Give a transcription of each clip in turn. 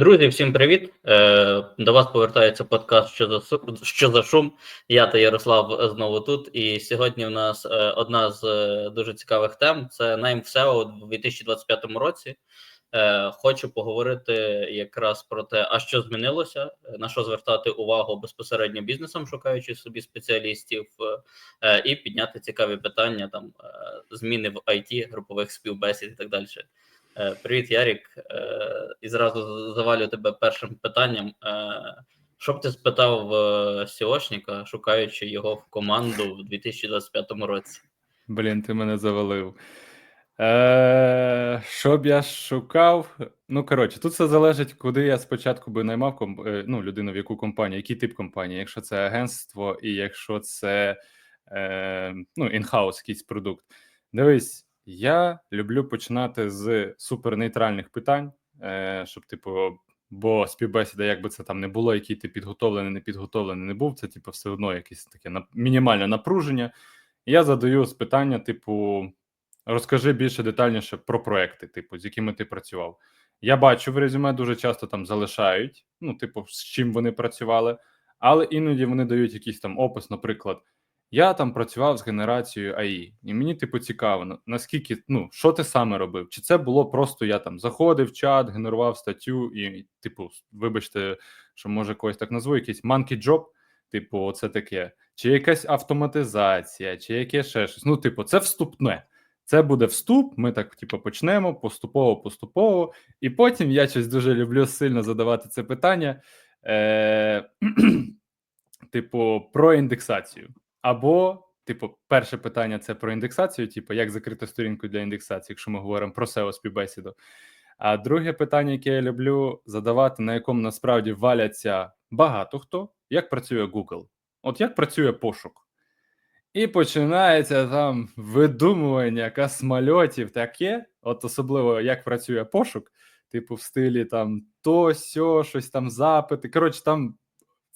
Друзі, всім привіт! Е, До вас повертається подкаст «Що за, що за шум. Я та Ярослав знову тут. І сьогодні в нас е, одна з е, дуже цікавих тем це найм в SEO у 2025 році. Хочу поговорити якраз про те, а що змінилося, на що звертати увагу безпосередньо бізнесом, шукаючи собі спеціалістів, і підняти цікаві питання там зміни в IT, групових співбесід і так далі. Е, Привіт, Ярік. Е, І зразу завалю тебе першим питанням. Е, Що б ти спитав е, шукаючи його в команду в 2025 році? Блін, ти мене завалив. Е, Що б я шукав? Ну, коротше, тут все залежить, куди я спочатку би наймав комп... ну, людину, в яку компанію, який тип компанії, якщо це агентство, і якщо це е, ну, інхаус, якийсь продукт. Дивись, я люблю починати з супернейтральних питань, е, щоб, типу, бо співбесіда, як би це там не було, який ти підготовлений, не підготовлений не був, це типу, все одно якесь таке мінімальне напруження. Я задаю з питання, типу, розкажи більше детальніше про проекти, типу, з якими ти працював. Я бачу в резюме дуже часто там залишають, ну, типу, з чим вони працювали, але іноді вони дають якийсь там опис, наприклад. Я там працював з генерацією АІ, і мені, типу, цікаво, наскільки, ну, що ти саме робив? Чи це було просто я там заходив в чат, генерував статтю, і, типу, вибачте, що може когось так назву, якийсь monkey job, типу, це таке, чи якась автоматизація, чи яке ще щось. Ну, типу, це вступне. Це буде вступ. Ми так, типу, почнемо поступово, поступово. І потім я щось дуже люблю сильно задавати це питання. Е- типу, про індексацію. Або, типу, перше питання це про індексацію, типу, як закрити сторінку для індексації, якщо ми говоримо про SEO співбесіду. А друге питання, яке я люблю задавати, на якому насправді валяться багато хто, як працює Google. От як працює пошук. І починається там видумування космольотів таке, от особливо як працює пошук, типу, в стилі там то, сьо, щось там запити. Коротше, там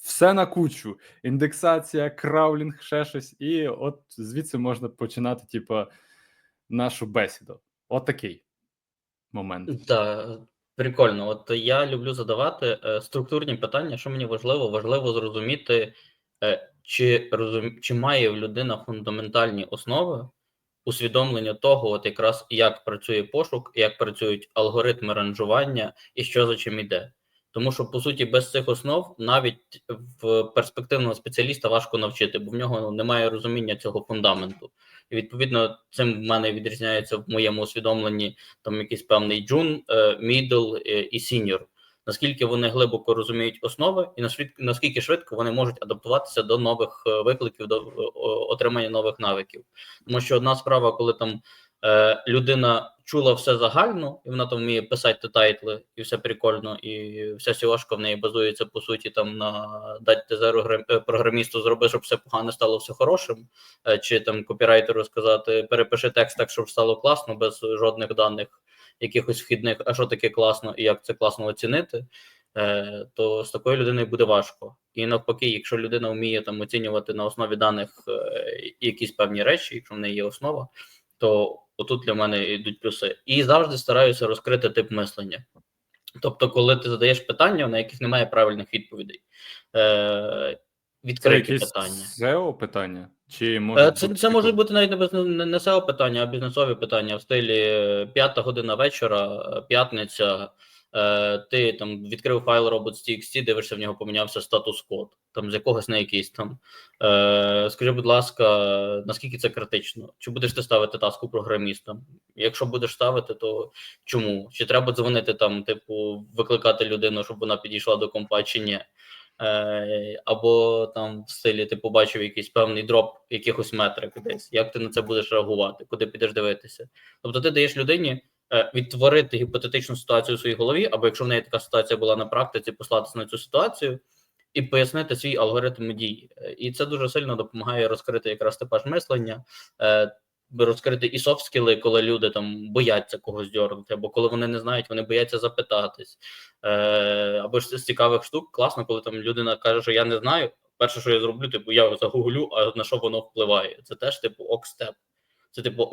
все на кучу. Індексація, краулінг, ще щось. І от звідси можна починати, типу, нашу бесіду. От такий момент. Так, прикольно. От я люблю задавати е, структурні питання. Що мені важливо? Важливо зрозуміти, е, чи розум... чи має людина фундаментальні основи усвідомлення того, от якраз як працює пошук, як працюють алгоритми ранжування і що за чим іде. Тому що по суті без цих основ навіть в перспективного спеціаліста важко навчити, бо в нього немає розуміння цього фундаменту. І відповідно цим в мене відрізняється в моєму усвідомленні там якийсь певний джун, мідл і сіньор. Наскільки вони глибоко розуміють основи, і наскільки, швидко вони можуть адаптуватися до нових е, викликів, до е, отримання нових навиків. Тому що одна справа, коли там е, людина чула все загально, і вона там вміє писати тайтли, і все прикольно, і вся сіошка в неї базується по суті там на дати зеру е, програмісту, зроби, щоб все погане стало все хорошим, е, чи там копірайтеру сказати, перепиши текст так, щоб стало класно, без жодних даних якихось вхідних, а що таке класно і як це класно оцінити. е, То з такою людиною буде важко. І навпаки, якщо людина вміє там оцінювати на основі даних е, якісь певні речі, якщо в неї є основа, то отут для мене йдуть плюси. І завжди стараюся розкрити тип мислення. Тобто, коли ти задаєш питання, на яких немає правильних відповідей, е, Це відкриті якісь питання. SEO питання? Чи Е, може Це, бути, це може бути навіть не, без- не, не SEO питання, а бізнесові питання в стилі е, п'ята година вечора, е, п'ятниця. Е, Ти там відкрив файл robots.txt, дивишся, в нього помінявся статус-код, там з якогось на якийсь там. Е, Скажи, будь ласка, наскільки це критично? Чи будеш ти ставити таску програмістам? Якщо будеш ставити, то чому? Чи треба дзвонити там, типу, викликати людину, щоб вона підійшла до компа, чи ні? Е, або там в стилі ти побачив якийсь певний дроп якихось метрик десь. Як ти на це будеш реагувати? Куди підеш дивитися? Тобто ти даєш людині відтворити гіпотетичну ситуацію у своїй голові, або якщо в неї така ситуація була на практиці, послатися на цю ситуацію і пояснити свій алгоритм дій. Е, І це дуже сильно допомагає розкрити якраз типаж мислення. е, Розкрити і софт скіли, коли люди там бояться когось дьорнути, або коли вони не знають, вони бояться запитатись. Е, або ж з цікавих штук класно, коли там людина каже, що я не знаю. Перше, що я зроблю, типу, я загуглю, а на що воно впливає. Це теж типу ок степ. Це типу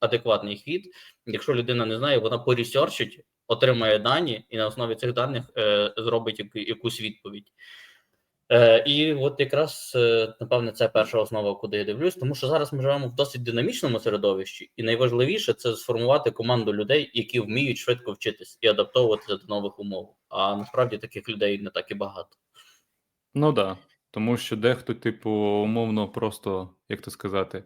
адекватний, хід. Якщо людина не знає, вона порісерчить, отримає дані і на основі цих даних е, зробить яку- якусь відповідь. Е, і от якраз, е, напевне, це перша основа, куди я дивлюсь, тому що зараз ми живемо в досить динамічному середовищі, і найважливіше це сформувати команду людей, які вміють швидко вчитись і адаптовуватися до нових умов. А насправді таких людей не так і багато. Ну да. Тому що дехто, типу, умовно, просто, як то сказати,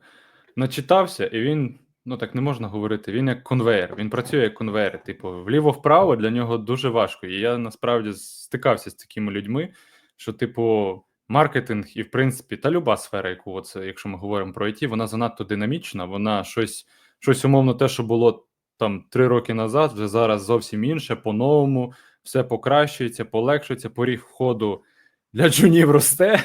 начитався, і він, ну так не можна говорити, він як конвейер, він працює як конвейер. Типу, вліво-вправо для нього дуже важко. І я насправді стикався з такими людьми, що, типу, маркетинг і, в принципі, та люба сфера, яку оце, якщо ми говоримо про IT, вона занадто динамічна, вона щось, щось умовно, те, що було там три роки назад, вже зараз зовсім інше, по-новому, все покращується, полегшується, поріг входу для джунів росте,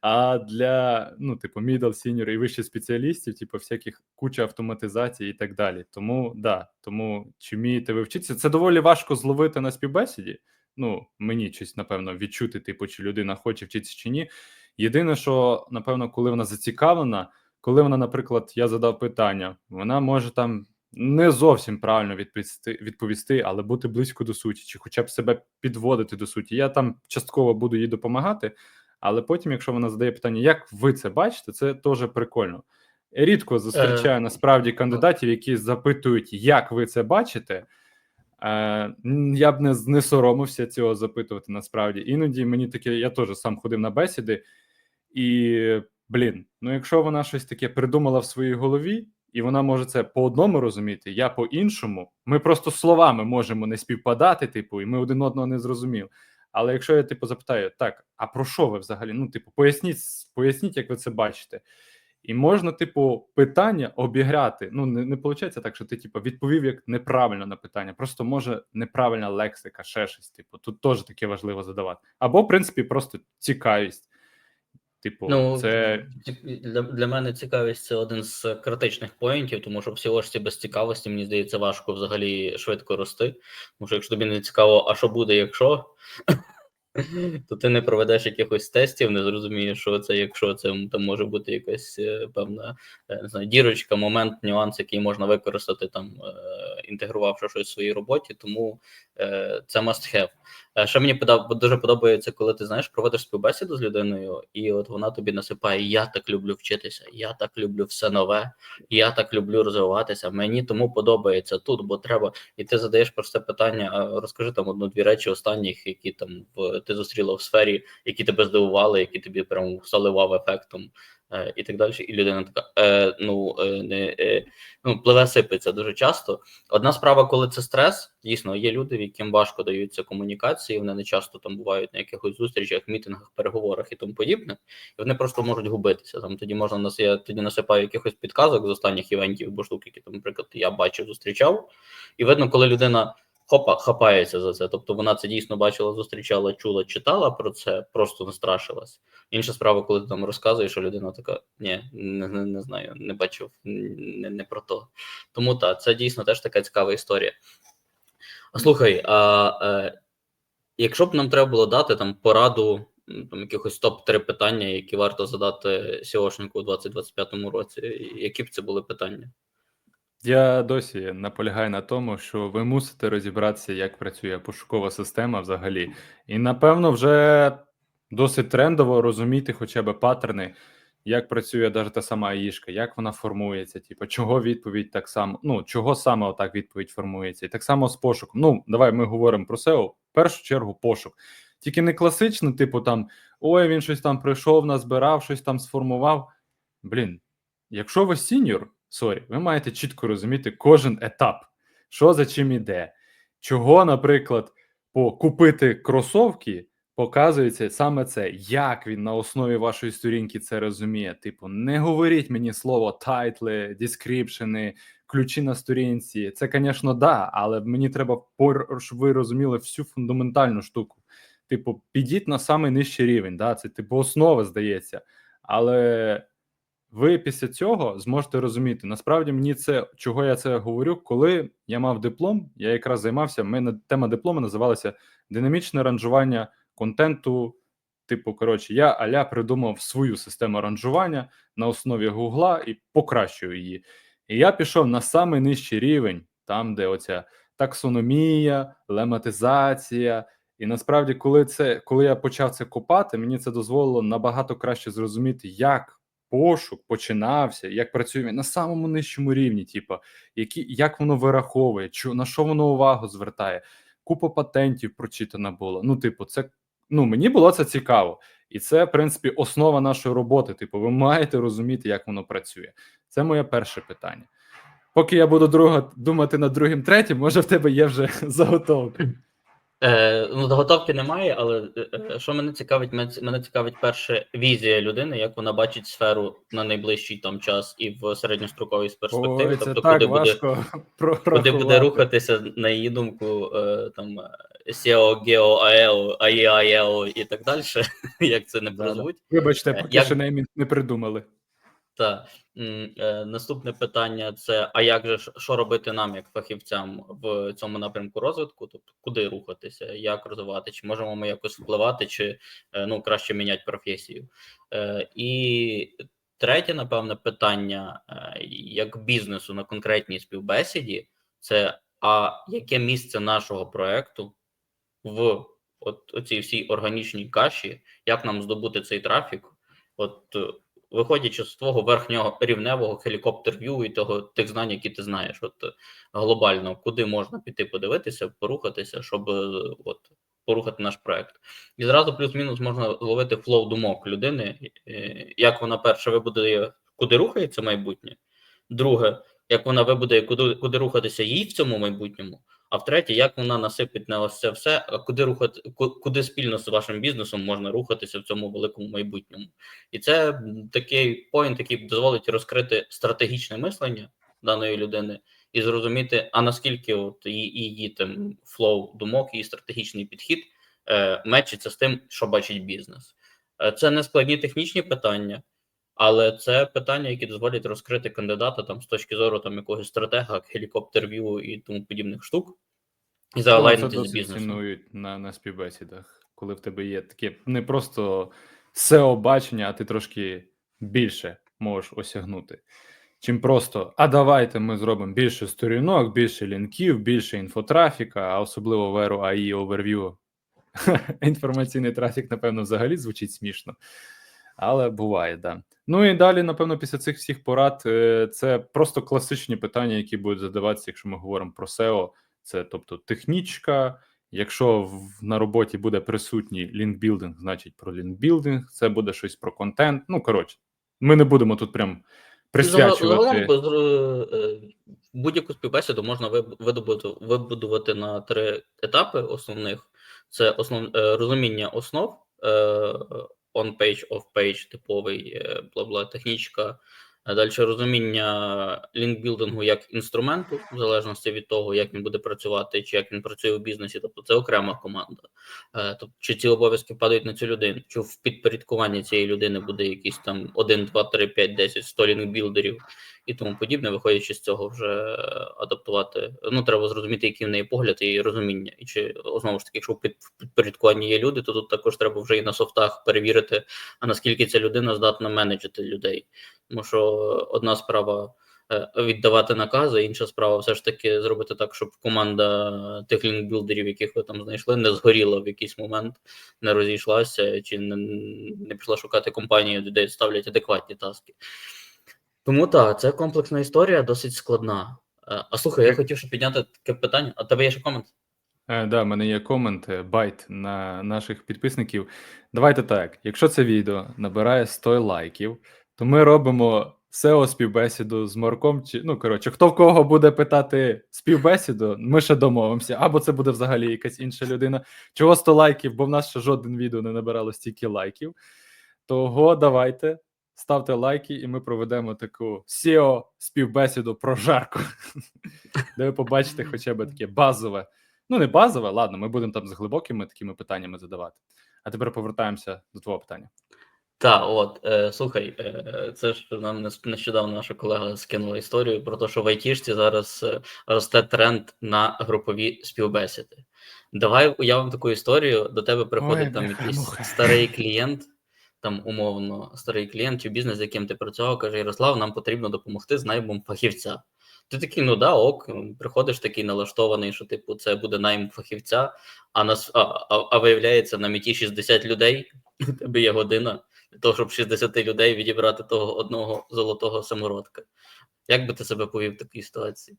а для ну, типу, middle, senior і вищих спеціалістів, типу, всяких куча автоматизації і так далі. Тому да, тому чи вмієте ви вчитися? Це доволі важко зловити на співбесіді. Ну, мені щось, напевно, відчути, типу, чи людина хоче вчитися чи ні. Єдине, що, напевно, коли вона зацікавлена, коли вона, наприклад, я задав питання, вона може там не зовсім правильно відповісти, відповісти, але бути близько до суті, чи хоча б себе підводити до суті. Я там частково буду їй допомагати, але потім, якщо вона задає питання, як ви це бачите, це теж прикольно. Рідко зустрічаю Е, насправді кандидатів, які запитують, як ви це бачите. Е, я б не, не соромився цього запитувати насправді. Іноді мені таке, я теж сам ходив на бесіди, і блін, ну якщо вона щось таке придумала в своїй голові, і вона може це по одному розуміти, я по іншому. Ми просто словами можемо не співпадати, типу, і ми один одного не зрозуміли. Але якщо я типу запитаю, так, а про що ви взагалі? Ну, типу, поясніть, поясніть, як ви це бачите. І можна, типу, питання обіграти. Ну, не, не виходить так, що ти, типу, відповів як неправильно на питання. Просто може неправильна лексика, ще щось. Типу, тут теж таке важливо задавати. Або, в принципі, просто цікавість. Типу, Ну, це для, для мене цікавість це один з критичних поінтів, тому що в сіошці без цікавості, мені здається, важко взагалі швидко рости. Тому що якщо тобі не цікаво, а що буде, якщо, то ти не проведеш якихось тестів, не зрозумієш, що це, якщо це там може бути якась е, певна е, не знаю, дірочка, момент, нюанс, який можна використати там, е, інтегрувавши щось в своїй роботі, тому е, це must have. Е, Ще мені подоб- дуже подобається, коли ти знаєш, проводиш співбесіду з людиною, і от вона тобі насипає: Я так люблю вчитися, я так люблю все нове, я так люблю розвиватися. Мені тому подобається тут, бо треба. І ти задаєш просте питання: а розкажи там одну-дві речі останніх, які там в ти зустріла в сфері, які тебе здивували, які тобі прям стали вау-ефектом. е, І так далі, і людина така: е, ну е, не е, ну пливе сипеться дуже часто. Одна справа, коли це стрес, дійсно є люди, яким важко даються комунікації. Вони не часто там бувають на якихось зустрічах, мітингах, переговорах і тому подібне. І вони просто можуть губитися. Там тоді можна нас я тоді насипаю якихось підказок з останніх івентів або штук, які там, наприклад, я бачив, зустрічав. І видно, коли людина хопа хапається за це. Тобто вона це дійсно бачила, зустрічала, чула, читала про це, просто настрашилась. Інша справа, коли ти там розказуєш, що людина така: ні, не, не, не знаю, не бачив, не, не про то. Тому так, це дійсно теж така цікава історія. А слухай, а е, якщо б нам треба було дати там пораду там якихось топ-3 питання, які варто задати SEOшнику у 2025 році, які б це були питання? Я досі наполягаю на тому, що ви мусите розібратися, як працює пошукова система взагалі. І напевно вже досить трендово розуміти хоча б паттерни, як працює навіть та сама АІшка, як вона формується, типу, чого відповідь так само, ну чого саме отак відповідь формується, і так само з пошуком. Ну, давай ми говоримо про SEO. В першу чергу пошук. Тільки не класично, типу там ой, він щось там прийшов, назбирав, щось там сформував. Блін, якщо ви сіньор, сорі, ви маєте чітко розуміти кожен етап, що за чим іде, чого, наприклад, по купити кросовки показується саме це, як він на основі вашої сторінки це розуміє. Типу, не говоріть мені слово тайтли, дескріпшени, ключі на сторінці. Це, звісно, да, але мені треба щоб ви розуміли всю фундаментальну штуку. Типу, підіть на самий нижчий рівень, да, це типу основа здається. Але ви після цього зможете розуміти. Насправді мені це чого я це говорю, коли я мав диплом, я якраз займався. мене тема диплому називалася динамічне ранжування контенту. Типу, коротше, я аля придумав свою систему ранжування на основі Гугла і покращую її. І я пішов на самий нижчий рівень, там, де оця таксономія, лематизація. І насправді, коли це коли я почав це копати, мені це дозволило набагато краще зрозуміти, як пошук починався, як працює на самому нижчому рівні, типу, які як воно вираховує, чо, на що воно увагу звертає. Купа патентів прочитана було. Ну, типу, це ну мені було це цікаво, і це, в принципі, основа нашої роботи. Типу, ви маєте розуміти, як воно працює. Це моє перше питання. Поки я буду друга думати над другим, третім, може в тебе є вже заготовка. Е, ну, заготовки немає, але е, е, що мене цікавить, мене, мене цікавить перше візія людини, як вона бачить сферу на найближчий там час і в середньостроковій перспективі. Ой, це тобто, так куди буде, куди буде рухатися, на її думку, е, там SEO, GEO, AEO, AEO і так далі, як це не прозвуть. Вибачте, поки як- неймінг не придумали. Та е, наступне питання: це а як же що робити нам, як фахівцям, в цьому напрямку розвитку? Тобто, куди рухатися, як розвивати, чи можемо ми якось впливати, чи е, ну краще міняти професію? Е, І третє, напевне, питання як бізнесу на конкретній співбесіді, це а яке місце нашого проекту в от оцій всій органічній каші, як нам здобути цей трафік? От виходячи з твого верхнього рівневого хелікоптер-в'ю і того тих знань, які ти знаєш, от е, глобально, куди можна піти подивитися, порухатися, щоб е, от порухати наш проект. І зразу плюс-мінус можна зловити флоу думок людини, е, як вона перше вибудує, куди рухається майбутнє. Друге, як вона вибудує, куди, куди рухатися їй в цьому майбутньому. А втретє, як вона насипить на ось це все, а куди рухати, куди спільно з вашим бізнесом можна рухатися в цьому великому майбутньому. І це такий поінт, який дозволить розкрити стратегічне мислення даної людини і зрозуміти, а наскільки от її, її там флоу думок, її стратегічний підхід е, мечиться з тим, що бачить бізнес. Е, це не складні технічні питання, але це питання, які дозволять розкрити кандидата там з точки зору там якогось стратега, хелікоптер-в'ю і тому подібних штук, і Ну, це з бізнесом. цінують на, на співбесідах, коли в тебе є таке не просто SEO бачення, а ти трошки більше можеш осягнути. Чим просто, а давайте ми зробимо більше сторінок, більше лінків, більше інфотрафіка, а особливо в еру AI Overview. Інформаційний трафік, напевно, взагалі звучить смішно, але буває, да. Ну і далі, напевно, після цих всіх порад, е, це просто класичні питання, які будуть задаватися, якщо ми говоримо про SEO. Це тобто технічка. Якщо на роботі буде присутній лінкбілдинг, значить про лінкбілдинг, це буде щось про контент. Ну коротше, ми не будемо тут прям присвячувати. Без, е, будь-яку співбесіду можна видобути, вибудувати на три етапи основних: це основ, е, розуміння основ, е, on-page, off-page, типовий, е, бла-бла, технічка. Далі розуміння лінкбілдингу як інструменту, в залежності від того, як він буде працювати, чи як він працює у бізнесі, тобто це окрема команда. Тобто, чи ці обов'язки падають на цю людину, чи в підпорядкуванні цієї людини буде якісь там 1, 2, 3, 5, 10, 100 лінкбілдерів і тому подібне, виходячи з цього, вже е, адаптувати. Ну, треба зрозуміти, який в неї погляд і розуміння. І чи знову ж таки, якщо в під- в підпорядкуванні є люди, то тут також треба вже і на софтах перевірити, а наскільки ця людина здатна менеджити людей. Тому що одна справа е, віддавати накази, інша справа все ж таки зробити так, щоб команда тих лінкбілдерів, яких ви там знайшли, не згоріла в якийсь момент, не розійшлася, чи не, не пішла шукати компанію, де ставлять адекватні таски. Тому так, це комплексна історія, досить складна. Е, А слухай, я хотів ще підняти таке питання. А в тебе є ще комент? Е, да, в мене є комент, е, байт на наших підписників. Давайте так: якщо це відео набирає 100 лайків, то ми робимо SEO співбесіду з Марком. Чи ну коротше, хто в кого буде питати співбесіду, ми ще домовимося. Або це буде взагалі якась інша людина. Чого 100 лайків? Бо в нас ще жоден відео не набирало стільки лайків. Того давайте. Ставте лайки, і ми проведемо таку SEO співбесіду про жарку, де ви побачите хоча б таке базове Ну, не базове, ладно, ми будемо там з глибокими такими питаннями задавати. А тепер повертаємося до твого питання. Так, от е, слухай, е, це ж нам нещодавно наша колега скинула історію про те, що в айтішці зараз е, росте тренд на групові співбесіди. Давай уявимо таку історію. До тебе приходить Ой, там якийсь муха. старий клієнт, там умовно старий клієнт чи бізнес, з яким ти працював, каже: Ярослав, нам потрібно допомогти з наймом фахівця. Ти такий, ну да, ок, приходиш такий налаштований, що типу це буде найм фахівця, а нас а, а, а виявляється на меті 60 людей. У тебе є година для того, щоб 60 людей відібрати того одного золотого самородка. Як би ти себе повів в такій ситуації?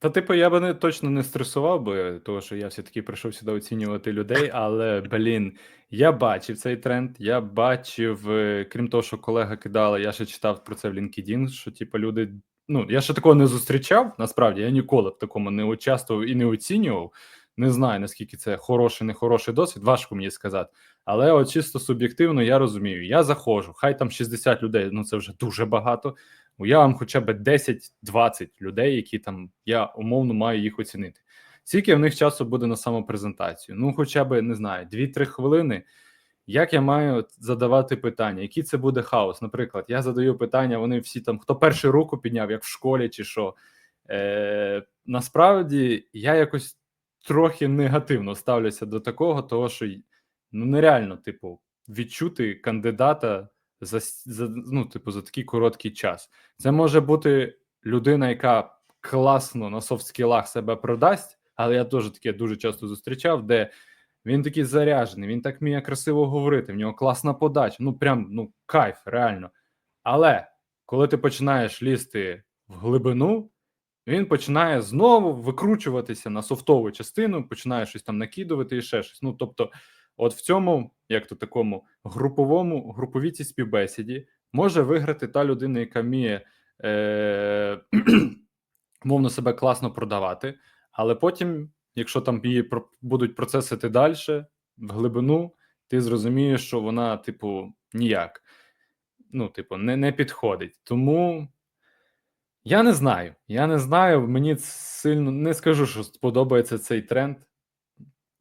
Та, типу, я би не точно не стресував би, тому що я все-таки прийшов сюди оцінювати людей, але блін, я бачив цей тренд. Я бачив, е, крім того, що колега кидала, я ще читав про це в LinkedIn, що типу люди. Ну, я ще такого не зустрічав. Насправді я ніколи в такому не участвував і не оцінював. Не знаю, наскільки це хороший, не хороший досвід, важко мені сказати. Але от чисто суб'єктивно я розумію. Я заходжу, хай там 60 людей, ну це вже дуже багато. Уявимо хоча б 10-20 людей, які там я умовно маю їх оцінити. Скільки в них часу буде на самопрезентацію? Ну, хоча б не знаю, 2-3 хвилини. Як я маю задавати питання? Який це буде хаос? Наприклад, я задаю питання, вони всі там, хто першу руку підняв, як в школі, чи що. Е, Насправді я якось трохи негативно ставлюся до такого, того що ну нереально, типу, відчути кандидата за, за ну, типу, за такий короткий час. Це може бути людина, яка класно на софт-скілах себе продасть, але я теж таке дуже часто зустрічав, де він такий заряджений, він так вміє красиво говорити, в нього класна подача. Ну, прям ну, кайф, реально. Але коли ти починаєш лізти в глибину, він починає знову викручуватися на софтову частину, починає щось там накидувати і ще щось. Ну, тобто, от в цьому, як то такому груповому, груповій співбесіді може виграти та людина, яка вміє е- мовно себе класно продавати, але потім, якщо там її будуть процесити далі, в глибину, ти зрозумієш, що вона, типу, ніяк. Ну, типу, не, не підходить. Тому. Я не знаю. Я не знаю. Мені сильно не скажу, що сподобається цей тренд.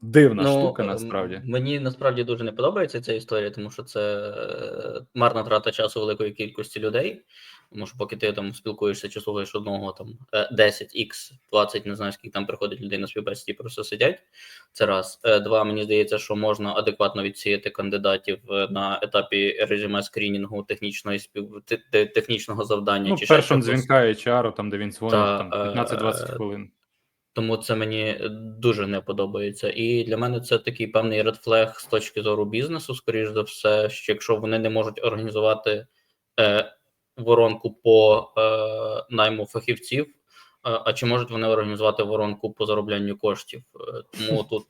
Дивна штука, е, насправді. Мені насправді дуже не подобається ця історія, тому що це е, марна трата часу великої кількості людей. Тому що поки ти там спілкуєшся чи слухаєш одного там е, 10 x 20, не знаю, скільки там приходить людей на співбесіді, просто сидять. Це раз. Е, Два, мені здається, що можна адекватно відсіяти кандидатів е, на етапі резюме скрінінгу технічної спів... те- те- технічного завдання. Ну, чи першим дзвінка HR, там, де він дзвонить, Та, там е, 15-20 е, хвилин. Тому це мені дуже не подобається. І для мене це такий певний редфлег з точки зору бізнесу, скоріш за все, що якщо вони не можуть організувати е, воронку по е, найму фахівців, е, а чи можуть вони організувати воронку по зароблянню коштів? Е, тому тут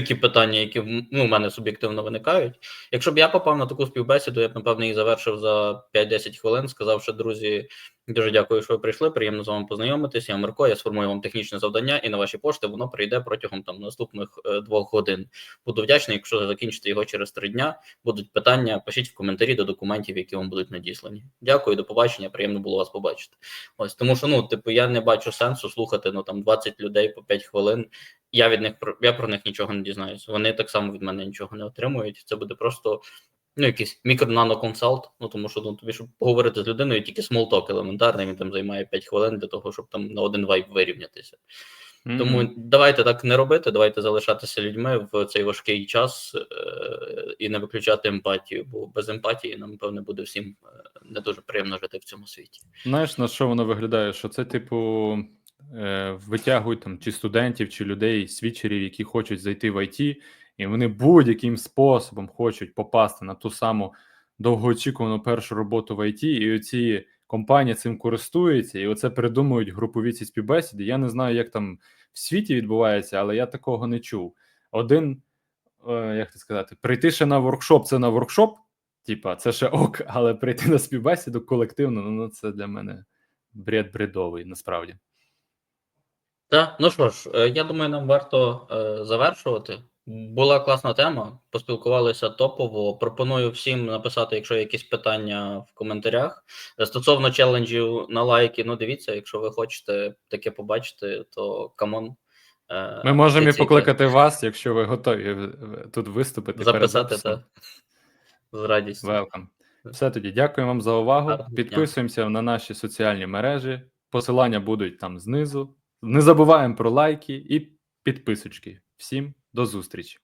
такі питання, які ну, в мене суб'єктивно виникають. Якщо б я попав на таку співбесіду, я б напевно її завершив за 5-10 хвилин, сказавши, друзі, Дуже дякую, що ви прийшли. Приємно з вами познайомитися. Я Марко, я сформую вам технічне завдання, і на ваші пошти воно прийде протягом там наступних е, двох годин. Буду вдячний, якщо закінчите його через три дня. Будуть питання, пишіть в коментарі до документів, які вам будуть надіслані. Дякую, до побачення. Приємно було вас побачити. Ось тому, що ну, типу, я не бачу сенсу слухати ну там 20 людей по 5 хвилин. Я від них я про них нічого не дізнаюсь. Вони так само від мене нічого не отримують. Це буде просто ну, якийсь мікро-нано-консалт, ну тому що ну, тобі, щоб поговорити з людиною, тільки смолток елементарний, він там займає 5 хвилин для того, щоб там на один вайб вирівнятися. Тому давайте так не робити, давайте залишатися людьми в цей важкий час е- і не виключати емпатію, бо без емпатії нам, певне, буде всім е, не дуже приємно жити в цьому світі. Знаєш, на що воно виглядає? Що це, типу, витягують там чи студентів, чи людей, свідчерів, які хочуть зайти в IT, і вони будь-яким способом хочуть попасти на ту саму довгоочікувану першу роботу в IT, і оці компанії цим користуються, і оце придумують групові ці співбесіди. Я не знаю, як там в світі відбувається, але я такого не чув. Один, е, як це сказати, прийти ще на воркшоп це на воркшоп, типа, це ще ок, але прийти на співбесіду колективно, ну це для мене бред бредовий, насправді. Так, ну що ж, е, я думаю, нам варто е, завершувати. Була класна тема, поспілкувалися топово. Пропоную всім написати, якщо є якісь питання в коментарях. Е, Стосовно челенджів на лайки, ну дивіться, якщо ви хочете таке побачити, то камон. е, Ми можемо і покликати вас, якщо ви готові е, тут виступити. записати записом. та з радістю. Welcome. Все тоді, дякую вам за увагу. Підписуємося на наші соціальні мережі. Посилання будуть там знизу. Не забуваємо про лайки і підписочки. Всім до зустрічі!